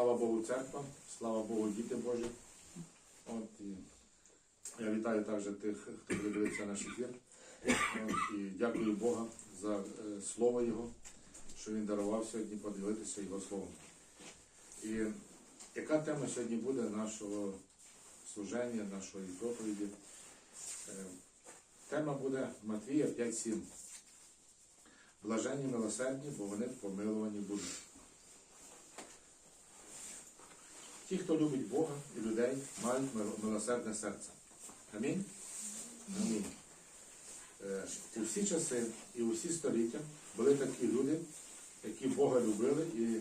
Слава Богу, церква, слава Богу, діти Божі. От, і я вітаю також тих, хто буде дивитися наш ефір. От, і дякую Бога за е, слово Його, що Він дарував сьогодні поділитися Його словом. І яка тема сьогодні буде нашого служення, нашої проповіді? Е, Тема буде Матвія 5.7. Блаженні милосердні, бо вони помилувані будуть. Ті, хто любить Бога і людей, мають мил- милосердне серце. Амінь? Амінь. Е, У всі часи і у всі століття були такі люди, які Бога любили і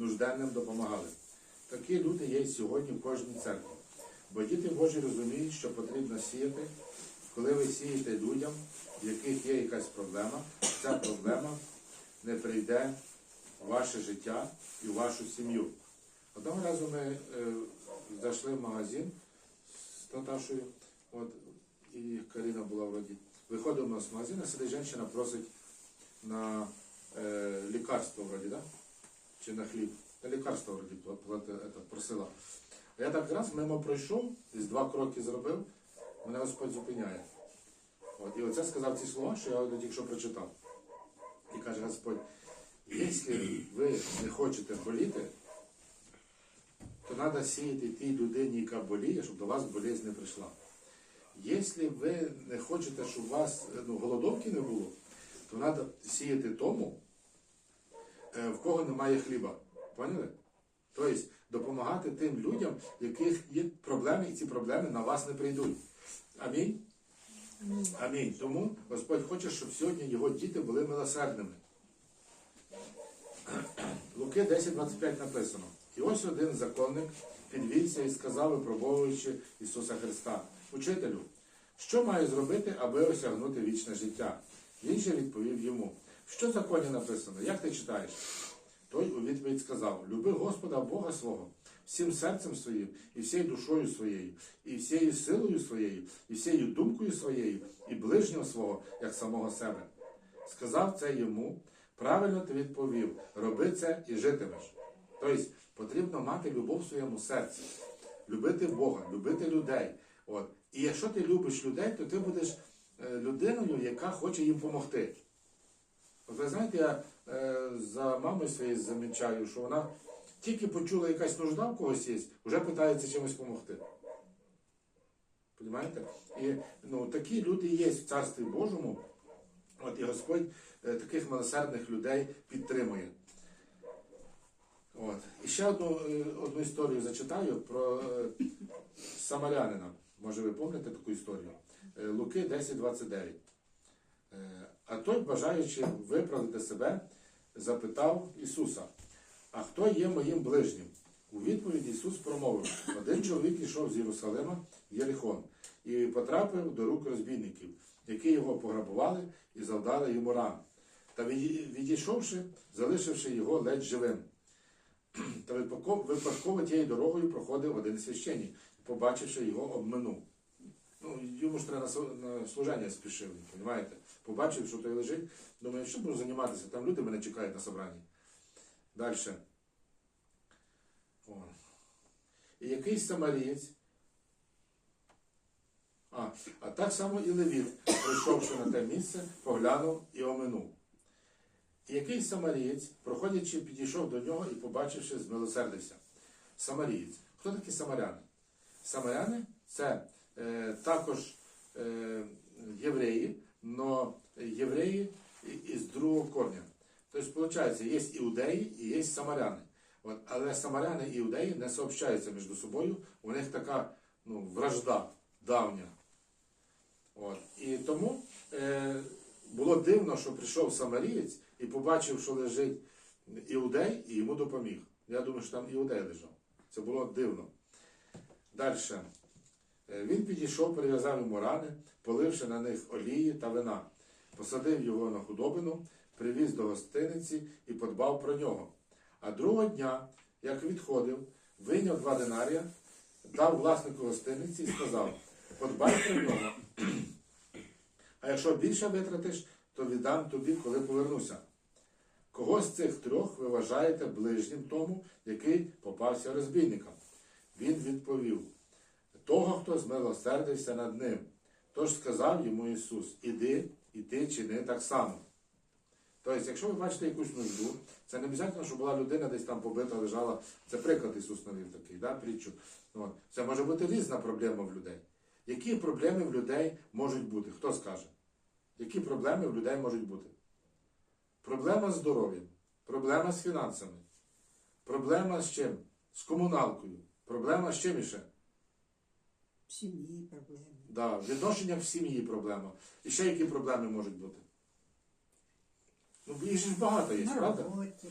нужденним допомагали. Такі люди є і сьогодні в кожній церкві. Бо діти Божі розуміють, що потрібно сіяти, коли ви сієте людям, в яких є якась проблема, ця проблема не прийде в ваше життя і в вашу сім'ю. Одного разу ми е, зайшли в магазин з Наташою, от, і Каріна була вроді. Виходимо з магазину, сидить жінка, просить на е, лікарство вроді, да? чи на хліб. На лікарство вроді просила. А я так раз мимо пройшов, десь два кроки зробив, мене Господь зупиняє. От, і оце сказав ці слова, що я тільки що прочитав. І каже Господь, якщо ви не хочете боліти, то треба сіяти тій людині, яка боліє, щоб до вас болезнь не прийшла. Якщо ви не хочете, щоб у вас ну, голодовки не було, то треба сіяти тому, е, в кого немає хліба. Поняли? Тобто допомагати тим людям, в яких є проблеми, і ці проблеми на вас не прийдуть. Амінь. Амінь. Тому Господь хоче, щоб сьогодні його діти були милосердними. Луки 10.25 написано. І ось один законник підвівся і сказав, випробовуючи Ісуса Христа, Учителю, що маю зробити, аби осягнути вічне життя? Він же відповів йому, що в законі написано, як ти читаєш? Той у відповідь сказав: Люби Господа Бога свого всім серцем своїм, і всією душою своєю, і всією силою своєю, і всією думкою своєю, і ближнього свого, як самого себе. Сказав це йому, правильно ти відповів, роби це і житимеш. Тобто потрібно мати любов в своєму серці, любити Бога, любити людей. От. І якщо ти любиш людей, то ти будеш е, людиною, яка хоче їм допомогти. От ви знаєте, я е, за мамою своєю замічаю, що вона тільки почула якась нужда в когось є, вже питається чимось допомогти. Понимаєте? І ну, такі люди є в Царстві Божому. От і Господь е, таких милосердних людей підтримує. От. І ще одну, е, одну історію зачитаю про е, самарянина. Може, ви пам'ятаєте таку історію? Е, Луки 10.29. Е, А той, бажаючи виправдати себе, запитав Ісуса, а хто є моїм ближнім? У відповіді Ісус промовив, один чоловік йшов з Єрусалима в Єрихон і потрапив до рук розбійників, які його пограбували і завдали йому ран. Та відійшовши, залишивши його ледь живим. Та випадково тією дорогою проходив один священник, побачивши його, обминув. Ну, йому ж треба на служення спішив, розумієте? Побачив, що той лежить, думаю, що буду займатися, там люди мене чекають на собранні. Далі. І якийсь самарієць. А, а так само і Левіт, прийшовши на те місце, поглянув і оминув. І якийсь самарієць, проходячи, підійшов до нього і, побачивши, змилосердився. Самарієць. Хто такі самаряни? Самаряни це е, також е, євреї, але євреї із другого корня. Тобто, виходить, є іудеї і є самаряни. От, але самаряни і іудеї не сообщаються між собою, у них така ну, вражда давня. От. І тому е, було дивно, що прийшов самарієць і побачив, що лежить іудей, і йому допоміг. Я думаю, що там іудей лежав. Це було дивно. Далі. Він підійшов, перев'язав йому рани, поливши на них олії та вина, посадив його на худобину, привіз до гостиниці і подбав про нього. А другого дня, як відходив, вийняв два динарія, дав власнику гостиниці і сказав: подбай про нього. А якщо більше витратиш, то віддам тобі, коли повернуся. Кого з цих трьох ви вважаєте ближнім тому, який попався розбійникам? Він відповів: того, хто змилосердився над ним. Тож сказав йому Ісус: Іди, і ти чини так само. Тобто, якщо ви бачите якусь нужду, це не обов'язково, що була людина десь там побита, лежала. Це приклад Ісус навів такий, да, притчу. Це може бути різна проблема в людей. Які проблеми в людей можуть бути? Хто скаже? Які проблеми в людей можуть бути? Проблема з здоров'ям, проблема з фінансами, проблема з чим? З комуналкою, проблема з чим іще? В сім'ї проблеми. Да, в відношеннях в сім'ї проблема. І ще які проблеми можуть бути? Ну, їх ж багато є, На правда? роботі.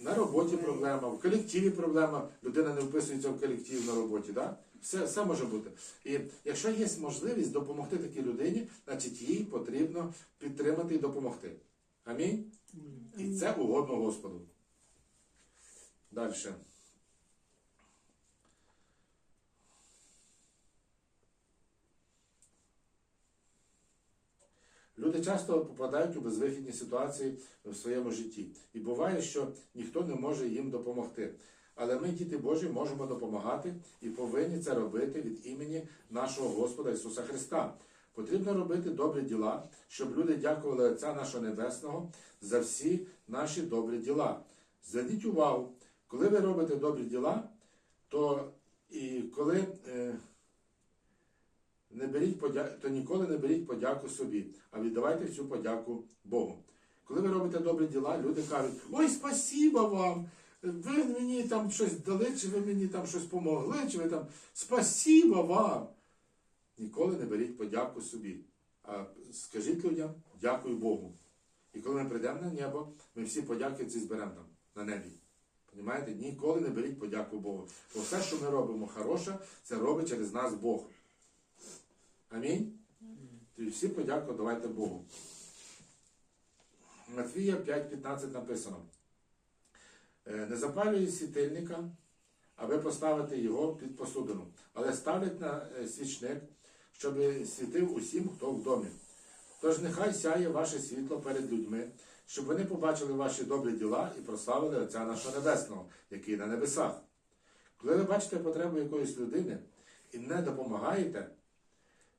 На роботі проблема, в колективі проблема, людина не вписується в колектив на роботі, да? Все, все може бути. І якщо є можливість допомогти такій людині, значить їй потрібно підтримати і допомогти. Амінь? І це угодно Господу. Далі. Люди часто попадають у безвихідні ситуації в своєму житті. І буває, що ніхто не може їм допомогти. Але ми, діти Божі, можемо допомагати і повинні це робити від імені нашого Господа Ісуса Христа. Потрібно робити добрі діла, щоб люди дякували Отця нашого Небесного за всі наші добрі діла. Зверніть увагу, коли ви робите добрі діла, то і коли е, не беріть подя... то ніколи не беріть подяку собі, а віддавайте всю подяку Богу. Коли ви робите добрі діла, люди кажуть, ой, спасіба вам! Ви мені там щось дали, чи ви мені там щось помогли, чи ви там спасіба вам. Ніколи не беріть подяку собі. А скажіть людям, дякую Богу. І коли ми прийдемо на небо, ми всі подяки ці зберемо там на небі. Понімаєте? Ніколи не беріть подяку Богу. Бо все, що ми робимо хороше, це робить через нас Бог. Амінь. І всі подяку давайте Богу. Матвія 5.15 написано. «Е, Не запалює світильника, а ви поставите його під посудину, але ставлять на е, свічник, щоб світив усім, хто в домі. Тож нехай сяє ваше світло перед людьми, щоб вони побачили ваші добрі діла і прославили Отця нашого Небесного, який на небесах. Коли ви бачите потребу якоїсь людини і не допомагаєте,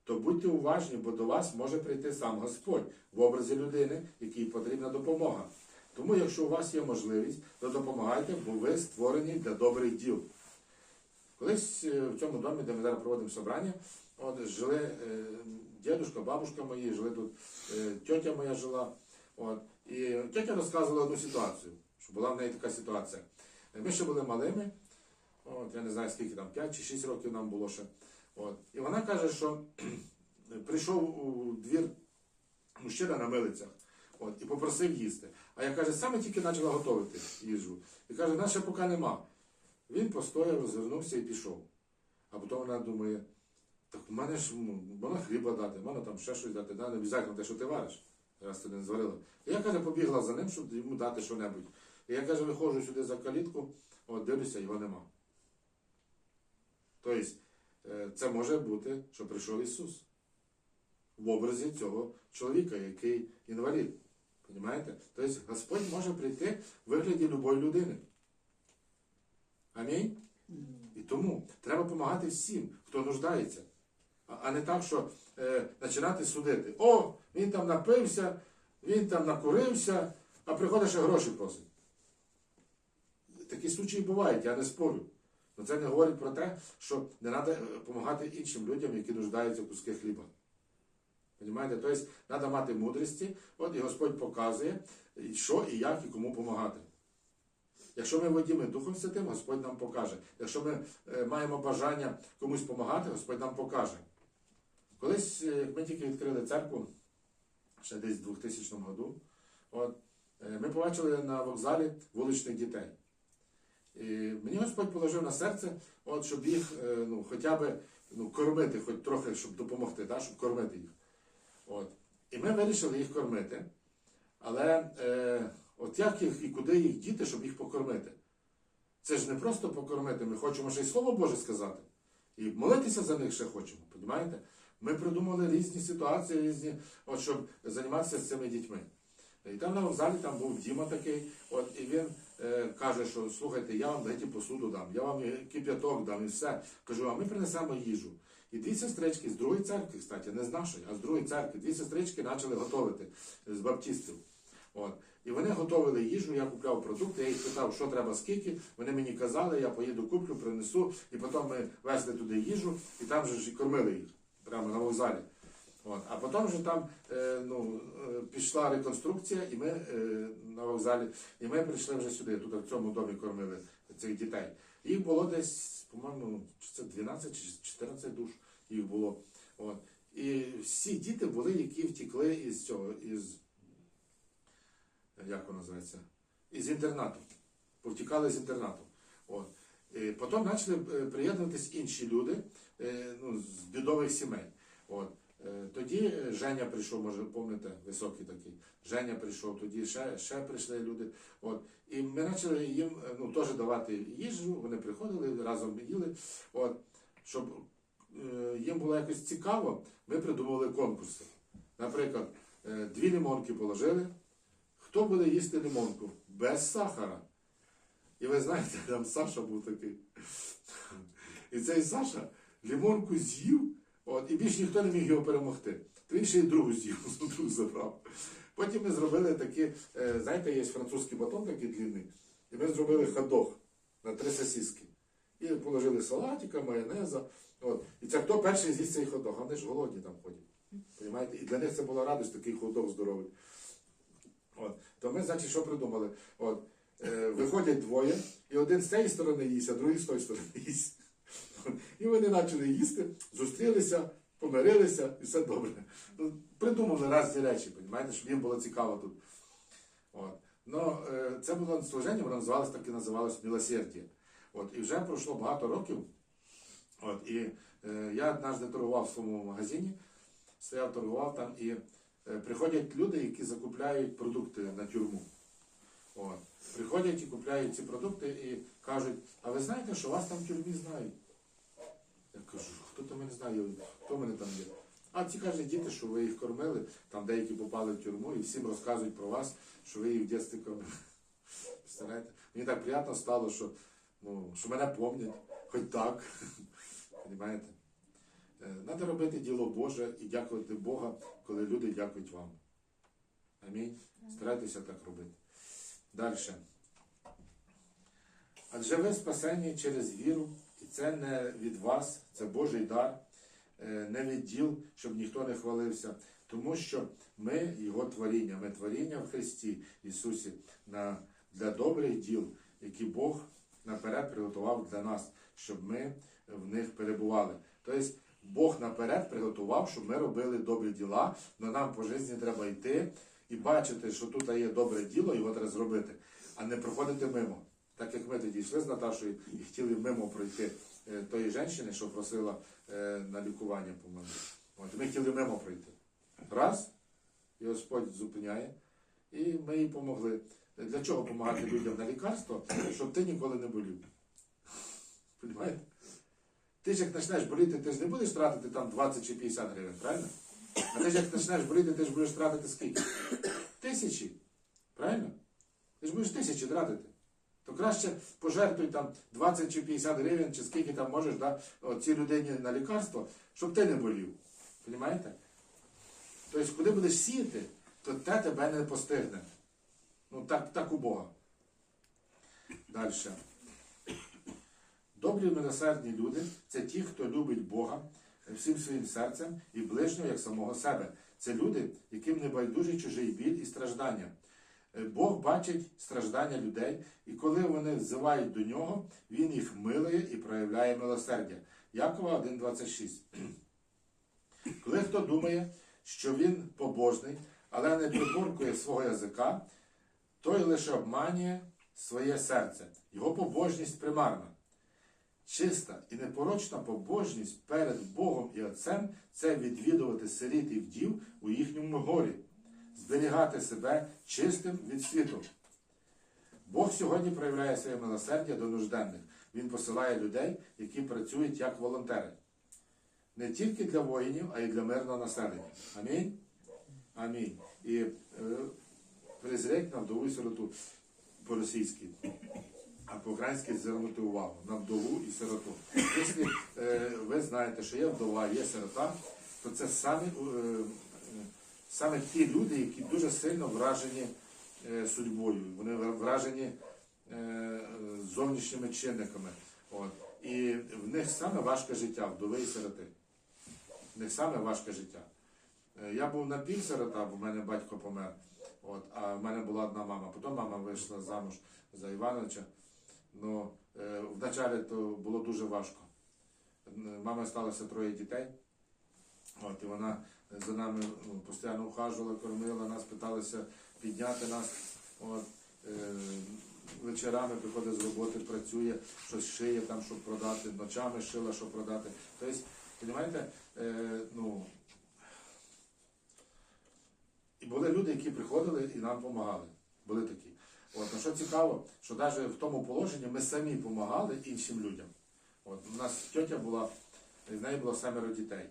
то будьте уважні, бо до вас може прийти сам Господь в образі людини, якій потрібна допомога. Тому, якщо у вас є можливість, то допомагайте, бо ви створені для добрих діл. Колись е, в цьому домі, де ми зараз проводимо собрання, от, жили е, дідушка, бабушка мої, жили тут, е, моя жила. От, і тьотя розказувала одну ситуацію, що була в неї така ситуація. Е, Ми ще були малими, от, я не знаю скільки там, 5 чи 6 років нам було ще. От. І вона каже, що прийшов у двір мужчина на милицях от, і попросив їсти. А я каже, саме тільки почала готувати їжу. І каже, ще поки нема. Він постояв, розвернувся і пішов. А потім вона думає, так в мене ж ну, можна хліба дати, можна там ще щось дати, да? не обов'язково те, що ти вариш, раз ти не зварила. І я каже, побігла за ним, щоб йому дати що-небудь. І я каже, виходжу сюди за калітку, от дивлюся, його нема. Тобто, е, це може бути, що прийшов Ісус в образі цього чоловіка, який інвалід. Понимаєте? Тобто Господь може прийти в вигляді любої людини. Амінь? І тому треба допомагати всім, хто нуждається. А, не так, що е, починати судити. О, він там напився, він там накурився, а приходить ще гроші просить. Такі случаї бувають, я не спорю. Але це не говорить про те, що не треба допомагати іншим людям, які нуждаються в куски хліба. Понимаєте? Тобто треба мати мудрості, от і Господь показує, що і як і кому допомагати. Якщо ми водіми Духом Святим, Господь нам покаже. Якщо ми е, маємо бажання комусь допомагати, Господь нам покаже. Колись, е, ми тільки відкрили церкву, ще десь в 2000 году, от, е, ми побачили на вокзалі вуличних дітей. І мені Господь положив на серце, от, щоб їх ну, хоча б ну, кормити, хоч трохи, щоб допомогти, да, щоб кормити їх. От. І ми вирішили їх кормити. Але е, от як їх і куди їх діти, щоб їх покормити? Це ж не просто покормити, ми хочемо ще й Слово Боже сказати. І молитися за них ще хочемо, розумієте? Ми придумали різні ситуації, різні, от, щоб займатися з цими дітьми. І там на вокзалі там був Діма такий, от, і він е, каже, що слухайте, я вам дайте посуду дам, я вам кип'яток дам і все. Кажу, а ми принесемо їжу. І дві сестрички з другої церкви, кстати, не з нашої, а з другої церкви, дві сестрички почали готувати з баптистів. От. І вони готували їжу, я купляв продукти, я їх питав, що треба скільки. Вони мені казали, я поїду куплю, принесу, і потім ми везли туди їжу, і там же ж кормили їх прямо на вокзалі. От. А потім вже там е, ну, е, пішла реконструкція, і ми е, на вокзалі, і ми прийшли вже сюди. Тут в цьому домі кормили цих дітей. Їх було десь, по-моєму, це 12 чи 14 душ їх було. От. І всі діти були, які втекли із цього, із як воно називається, із інтернату. Повтікали з інтернату. От. І потім почали е, приєднуватись інші люди е, ну, з бідових сімей. От. Е, Тоді Женя прийшов, може, пам'ятаєте, високий такий. Женя прийшов, тоді ще, ще прийшли люди. От. І ми почали їм е, ну, теж давати їжу, вони приходили, разом їли. От. Щоб е, їм було якось цікаво, ми придумали конкурси. Наприклад, дві лимонки положили. Хто буде їсти лимонку? Без сахара. І ви знаєте, там Саша був такий. І цей Саша лимонку з'їв, от, і більш ніхто не міг його перемогти. То він ще й другу з'їв, другу забрав. Потім ми зробили такі, е, знаєте, є французький батон такий длинний, і ми зробили ходох на три сосиски. І положили салатика, майонеза. От. І це хто перший з'їсть цей ходох, а вони ж голодні там ходять. І для них це була радість, такий ходох здоровий. От. То ми, значить, що придумали? От. Е, виходять двоє, і один з цієї сторони їсть, а другий з тої сторони їсть. І вони почали їсти, зустрілися, помирилися, і все добре. Ну, придумали різні речі, розумієте, щоб їм було цікаво тут. От. Ну, е, це було служення, воно називалось так і називалось милосердя. От. І вже пройшло багато років. От. І е, я однажды торгував в своєму магазині, стояв, торгував там, і е, приходять люди, які закупляють продукти на тюрму. От. Приходять і купляють ці продукти і кажуть, а ви знаєте, що вас там в тюрмі знають? Я кажу, хто то мене знає, хто мене там є? А ці кажуть діти, що ви їх кормили, там деякі попали в тюрму і всім розказують про вас, що ви їх в дитинстві кормили. Мені так приємно стало, що, ну, що мене помнять, хоч так. Понимаєте? Треба робити діло Боже і дякувати Бога, коли люди дякують вам. Амінь. Старайтеся так робити. Далі. Адже ви спасені через віру, це не від вас, це Божий дар, е, не від діл, щоб ніхто не хвалився. Тому що ми Його творіння, ми творіння в Христі Ісусі на, для добрих діл, які Бог наперед приготував для нас, щоб ми в них перебували. Тобто Бог наперед приготував, щоб ми робили добрі діла, але нам по житті треба йти і бачити, що тут є добре діло, його треба зробити, а не проходити мимо. Так як ми тоді йшли з Наташою і хотіли мимо пройти е, тої жінки, що просила е, на лікування, по-моєму. От, ми хотіли мимо пройти. Раз, і Господь зупиняє, і ми їй допомогли. Для чого допомагати людям на лікарство? Щоб ти ніколи не болів. Понимаєте? Ти ж як почнеш боліти, ти ж не будеш тратити там 20 чи 50 гривень, правильно? А ти ж як почнеш боліти, ти ж будеш тратити скільки? Тисячі. Правильно? Ти ж будеш тисячі тратити. То краще пожертвуй там 20 чи 50 гривень, чи скільки там можеш да, цій людині на лікарство, щоб ти не болів. Понімаєте? Тобто, куди будеш сіяти, то те тебе не постигне. Ну так, так у Бога. Далі. Добрі милосердні люди це ті, хто любить Бога всім своїм серцем і ближнього як самого себе. Це люди, яким не байдужий чужий біль і страждання. Е, Бог бачить страждання людей, і коли вони взивають до нього, Він їх милує і проявляє милосердя. Якова 1,26. Коли хто думає, що він побожний, але не приборкує свого язика, той лише обманює своє серце. Його побожність примарна. Чиста і непорочна побожність перед Богом і Отцем це відвідувати сиріт і вдів у їхньому горі, зберігати себе чистим від світу. Бог сьогодні проявляє своє милосердя до нужденних. Він посилає людей, які працюють як волонтери. Не тільки для воїнів, а й для мирного населення. Амінь. Амінь. І е, на вдову і сироту по-російськи, а по-українськи звернути увагу на вдову і сироту. Якщо е, ви знаєте, що є вдова, є сирота, то це саме, е, е, саме ті люди, які дуже сильно вражені е, судьбою, вони вражені е, зовнішніми чинниками. От. І в них саме важке життя, вдови і сироти. В них саме важке життя. Е, Я був напівсирота, бо в мене батько помер. От, а в мене була одна мама. Потім мама вийшла замуж за Івановича. Ну, е, вначалі то було дуже важко. Мама сталося троє дітей. От, і вона за нами ну, постійно ухажувала, кормила нас, питалася підняти нас. От, е, вечорами приходить з роботи, працює, щось шиє там, щоб продати, ночами шила, щоб продати. Тобто, розумієте, е, ну, і були люди, які приходили і нам допомагали. Були такі. От, ну, що цікаво, що навіть в тому положенні ми самі допомагали іншим людям. От, у нас тьотя була, в неї було семеро дітей.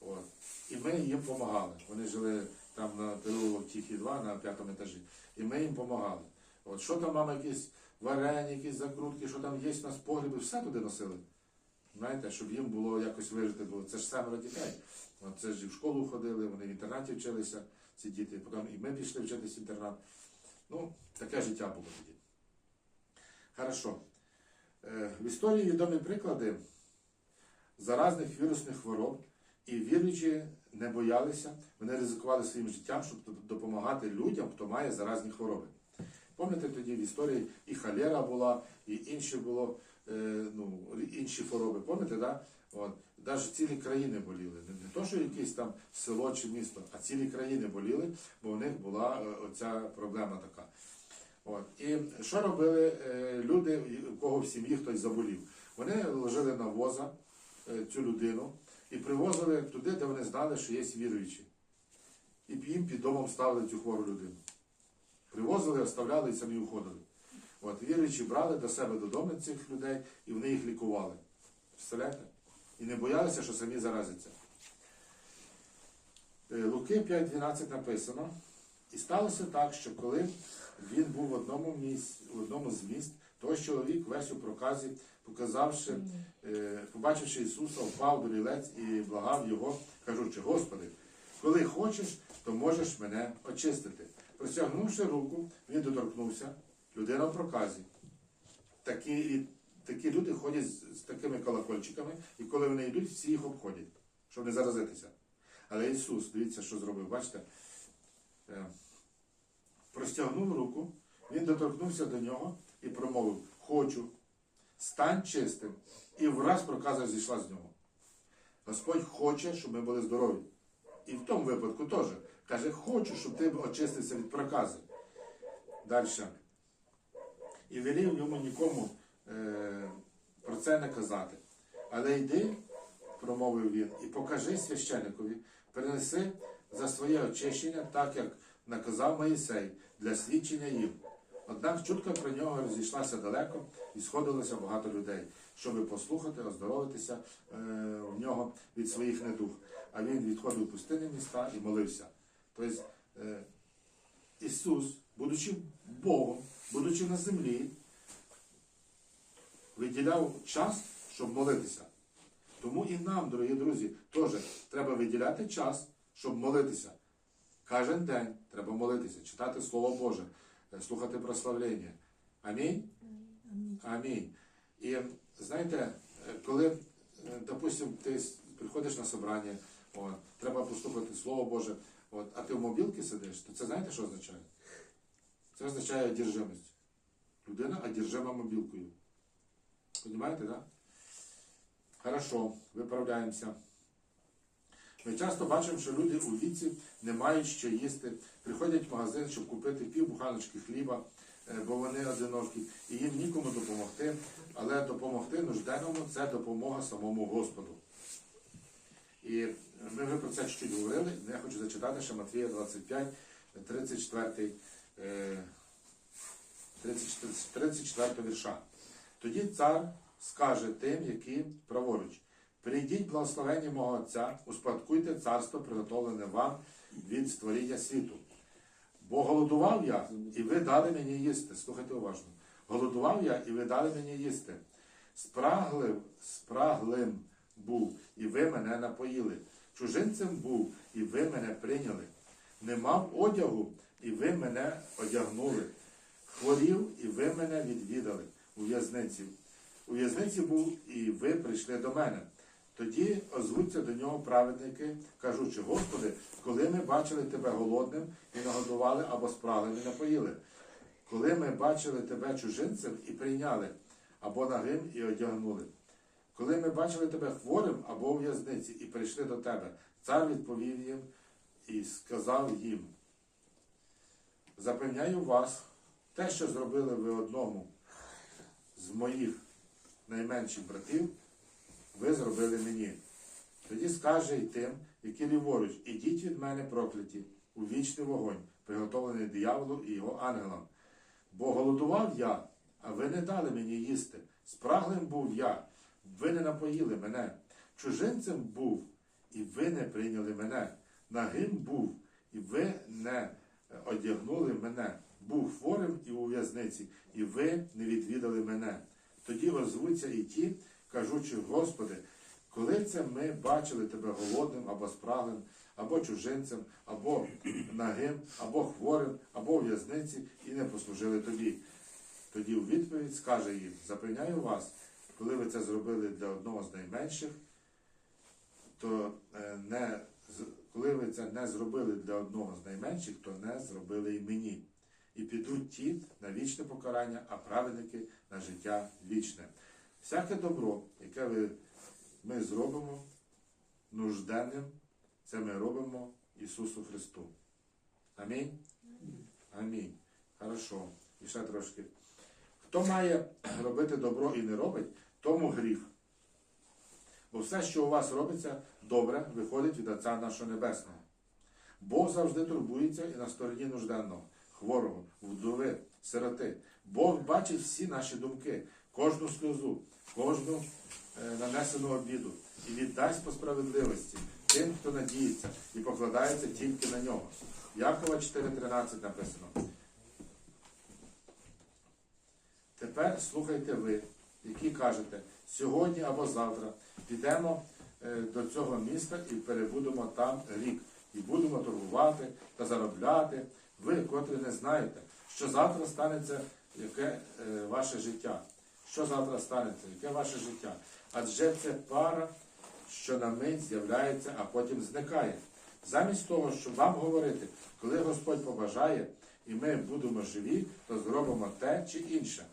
От. І ми їм допомагали. Вони жили там на переулок Тихий 2 на п'ятому етажі. І ми їм допомагали. От що там мама якісь варені, якісь закрутки, що там є у нас погреби, все туди носили. Знаєте, щоб їм було якось вижити, бо це ж семеро дітей. От це ж і в школу ходили, вони в інтернаті вчилися, ці діти. Потім і ми пішли вчитись в інтернат. Ну, таке життя було тоді. Хорошо. Е, В історії відомі приклади заразних вірусних хвороб, і віруючі не боялися, вони ризикували своїм життям, щоб допомагати людям, хто має заразні хвороби. Пам'ятаєте, тоді в історії і холера була, і інші було, е, ну, інші хвороби. Пам'ятаєте, да? От. Навіть цілі країни боліли. Не, то, що якесь там село чи місто, а цілі країни боліли, бо в них була е, оця проблема така. От. І що робили е, люди, у кого в сім'ї хтось заболів? Вони ложили на воза цю людину і привозили туди, де вони знали, що є віруючі. І їм під домом ставили цю хвору людину. Привозили, оставляли і самі уходили. От, віруючі брали до себе додому цих людей і вони їх лікували. Представляєте? І не боялися, що самі заразяться. Е, Луки 5.12 написано. І сталося так, що коли він був в одному, місці, в одному з міст, той чоловік весь у проказі, показавши, е, побачивши Ісуса, впав до лілець і благав його, кажучи, Господи, коли хочеш, то можеш мене очистити. Простягнувши руку, він доторкнувся, людина в проказі. Такі, такі люди ходять з, з такими колокольчиками, і коли вони йдуть, всі їх обходять, щоб не заразитися. Але Ісус, дивіться, що зробив, бачите? Е, простягнув руку, він доторкнувся до нього і промовив: Хочу, стань чистим. І враз проказа зійшла з нього. Господь хоче, щоб ми були здорові. І в тому випадку теж. Каже, хочу, щоб ти очистився від прокази. Далі. І велів йому нікому е, про це не казати. Але йди, промовив він, і покажи священикові, принеси за своє очищення, так як наказав Моїсей, для свідчення їм. Однак чутка про нього розійшлася далеко і сходилося багато людей, щоб послухати, оздоровитися е, в нього від своїх недуг. А він відходив в пустинні міста і молився. Тобто е, Ісус, будучи Богом, будучи на землі, виділяв час, щоб молитися. Тому і нам, дорогі друзі, теж треба виділяти час, щоб молитися. Кожен день треба молитися, читати Слово Боже, слухати прославлення. Амінь? Амінь. І знаєте, е, коли, е, допустим, ти приходиш на собрання, от, треба послухати Слово Боже, от, а ти в мобілці сидиш, то це знаєте, що означає? Це означає одержимість. Людина одержима мобілкою. Понимаєте, так? Да? Хорошо, виправляємося. Ми часто бачимо, що люди у віці не мають що їсти, приходять в магазин, щоб купити пів буханочки хліба, е, бо вони одинокі, і їм нікому допомогти. Але допомогти нужденному це допомога самому Господу. І ми вже про це чуть-чуть говорили. Я хочу зачитати ще Матвія 25, 34, е, 34, 34 вірша. Тоді цар скаже тим, які праворуч. Прийдіть благословенні мого Отця, успадкуйте царство, приготовлене вам від створіння світу. Бо голодував я, і ви дали мені їсти. Слухайте уважно. Голодував я, і ви дали мені їсти. Спраглив, спраглим був, і ви мене напоїли. Чужинцем був, і ви мене прийняли. Не мав одягу, і ви мене одягнули. Хворів, і ви мене відвідали у в'язниці. У в'язниці був, і ви прийшли до мене. Тоді озвуться до нього праведники, кажучи, Господи, коли ми бачили тебе голодним і нагодували або спраглим і напоїли, коли ми бачили тебе чужинцем і прийняли, або нагим і одягнули. Коли ми бачили тебе хворим або у в'язниці і прийшли до тебе, цар відповів їм і сказав їм: Запевняю вас, те, що зробили ви одному з моїх найменших братів, ви зробили мені. Тоді скаже й тим, які ліворуч, ідіть від мене прокляті, у вічний вогонь, приготовлений дияволу і його ангелам. Бо голодував я, а ви не дали мені їсти. Спраглим був я, ви не напоїли мене. Чужинцем був, і ви не прийняли мене. Нагим був, і ви не е, одягнули мене. Був хворим і у в'язниці, і ви не відвідали мене. Тоді озвуться і ті, кажучи, Господи, коли це ми бачили тебе голодним або спраглим, або чужинцем, або нагим, або хворим, або у в'язниці, і не послужили тобі. Тоді у відповідь скаже їм: Запевняю вас, коли ви це зробили для одного з найменших, то е, не коли ви це не зробили для одного з найменших, то не зробили і мені. І підуть ті на вічне покарання, а праведники на життя вічне. Всяке добро, яке ми зробимо нужденним, це ми робимо Ісусу Христу. Амінь. Амінь. Хорошо. І ще трошки. Хто має робити добро і не робить, тому гріх. Бо все, що у вас робиться, добре, виходить від Отця нашого Небесного. Бог завжди турбується і на стороні нужденного, хворого, вдови, сироти. Бог бачить всі наші думки, кожну сльозу, кожну е, нанесену обіду і віддасть по справедливості тим, хто надіється і покладається тільки на нього. Якова 4.13 написано. Тепер слухайте ви, які кажете, сьогодні або завтра підемо е, до цього міста і перебудемо там рік, і будемо торгувати та заробляти. Ви, котрі не знаєте, що завтра станеться яке е, ваше життя. Що завтра станеться, яке ваше життя? Адже це пара, що на мить з'являється, а потім зникає. Замість того, щоб вам говорити, коли Господь побажає, і ми будемо живі, то зробимо те чи інше.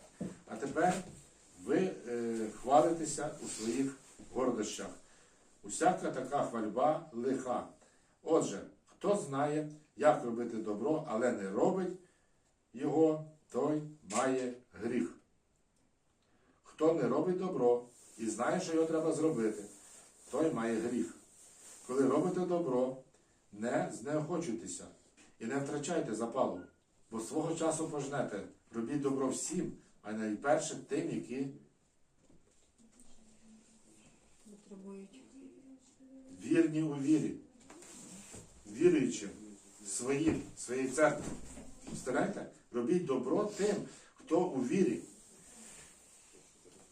А тепер ви е, хвалитеся у своїх гордощах. Усяка така хвальба лиха. Отже, хто знає, як робити добро, але не робить його, той має гріх. Хто не робить добро і знає, що його треба зробити, той має гріх. Коли робите добро, не знеохочуйтеся і не втрачайте запалу, бо свого часу пожнете. Робіть добро всім, а найперше тим, які вірні у вірі, віруючим своїм, своїй церкві. Представляєте? Робіть добро тим, хто у вірі.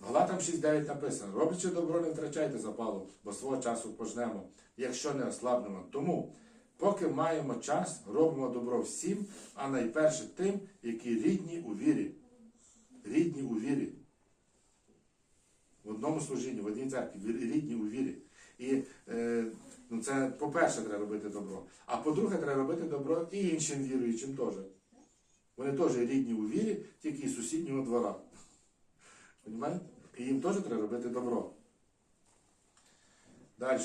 Галатам 6.9 написано: роблячи добро, не втрачайте запалу, бо свого часу пожнемо, якщо не ослабнемо. Тому, поки маємо час, робимо добро всім, а найперше тим, які рідні у вірі. Рідні у вірі. В одному служінні, в одній церкві, рідні у вірі. І е, ну, це, по-перше, треба робити добро. А по-друге, треба робити добро і іншим віруючим теж. Вони теж рідні у вірі, тільки із сусіднього двора. Понімаєте? І їм теж треба робити добро. Далі.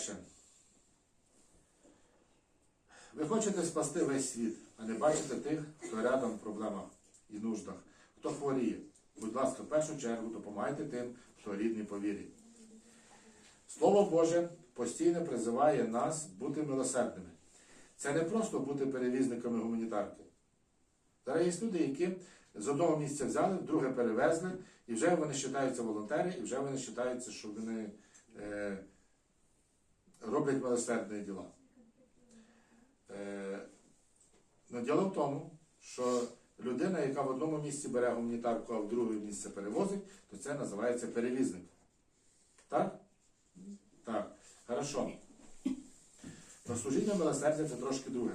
Ви хочете спасти весь світ, а не бачите тих, хто рядом в проблемах і нуждах, хто хворіє. Будь ласка, в першу чергу допомагайте тим, хто рідний по вірі. Слово Боже постійно призиває нас бути милосердними. Це не просто бути перевізниками гуманітарки. Зараз є люди, які з одного місця взяли, друге перевезли, і вже вони вважаються волонтери, і вже вони вважаються, що вони е, роблять милосердні діла. Е, но діло в тому, що людина, яка в одному місці бере гуманітарку, а в друге місце перевозить, то це називається перевізник. Так? Так. Хорошо. Но служіння милосердя це трошки друге.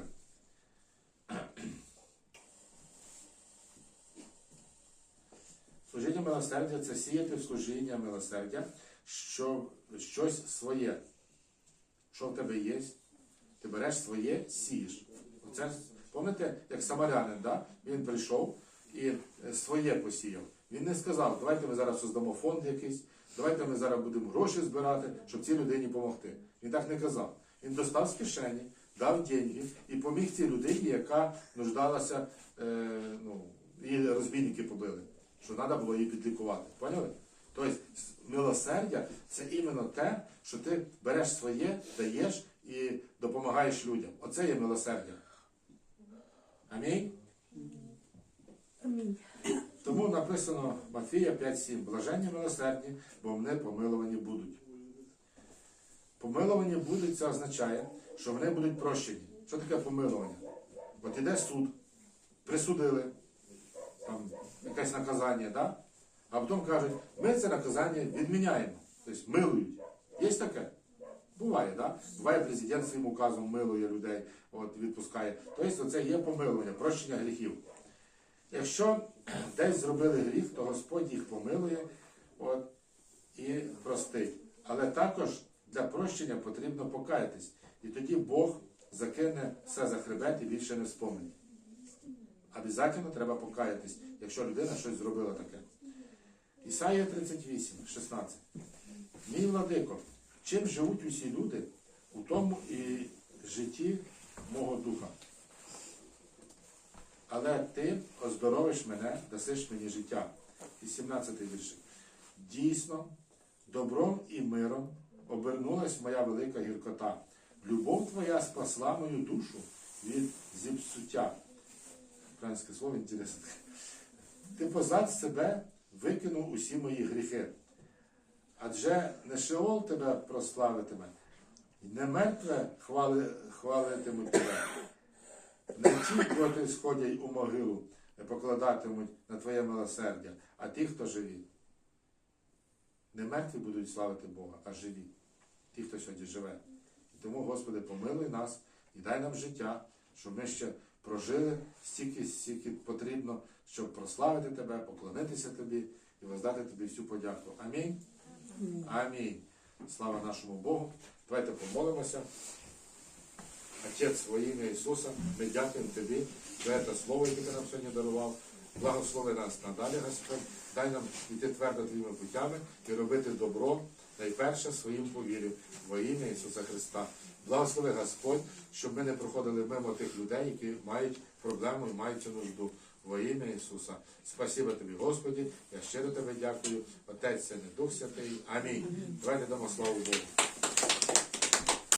Служіння милосердя це сіяти в служіння милосердя, що щось своє. Що в тебе є, ти береш своє, сієш. Оце, пам'ятаєте, як самарянин, да? він прийшов і е, своє посіяв. Він не сказав, давайте ми зараз создамо фонд якийсь, давайте ми зараз будемо гроші збирати, щоб цій людині допомогти. Він так не казав. Він достав з кишені, дав деньги і поміг цій людині, яка нуждалася, е, ну, її розбійники побили, що треба було її підлікувати. Поняли? Тобто милосердя це іменно те, що ти береш своє, даєш і допомагаєш людям. Оце є милосердя. Амінь. Амінь. Тому написано Матфія 5.7. Блаженні милосердні, бо вони помилувані будуть. Помилувані будуть, це означає, що вони будуть прощені. Що таке помилування? От іде суд, присудили, там якесь наказання, да? а потім кажуть, ми це наказання відміняємо. Тобто милують. Є таке? Буває, да? Буває президент своїм указом милує людей, от, відпускає. Тобто це є помилування, прощення гріхів. Якщо десь зробили гріх, то Господь їх помилує от, і простить. Але також для прощення потрібно покаятись. І тоді Бог закине все за хребет і більше не вспомнить. Обязательно треба покаятись, якщо людина щось зробила таке. Ісая 38, 16. Мій владико, чим живуть усі люди, у тому і житті мого духа. Але ти оздоровиш мене, дасиш мені життя. І 17 віршик. Дійсно, добром і миром обернулась моя велика гіркота. Любов твоя спасла мою душу від зіпсуття. Українське слово інтересне. Ти позад себе викинув усі мої гріхи. Адже не Шеол тебе прославитиме, не мертве хвали, хвалитимуть тебе. Не ті, котрі сходять у могилу, покладатимуть на твоє милосердя, а ті, хто живі. Не мертві будуть славити Бога, а живі. Ті, хто сьогодні живе. І тому, Господи, помилуй нас і дай нам життя, щоб ми ще прожили стільки, стільки потрібно, щоб прославити Тебе, поклонитися Тобі і воздати Тобі всю подяку. Амінь. Амінь. Слава нашому Богу. Давайте помолимося. Отець, во ім'я Ісуса, ми дякуємо Тобі за це слово, яке ти нам сьогодні дарував. Благослови нас надалі, Господь. Дай нам йти твердо твоїми путями і робити добро, найперше своїм повір'ям, во ім'я Ісуса Христа. Благослови Господь, щоб ми не проходили мимо тих людей, які мають проблему і мають цю нужду. Во ім'я Ісуса. Спасибо тобі, Господі. Я щиро тебе дякую. Отець, Син і Дух Святий. Амінь. Давайте дамо славу Богу.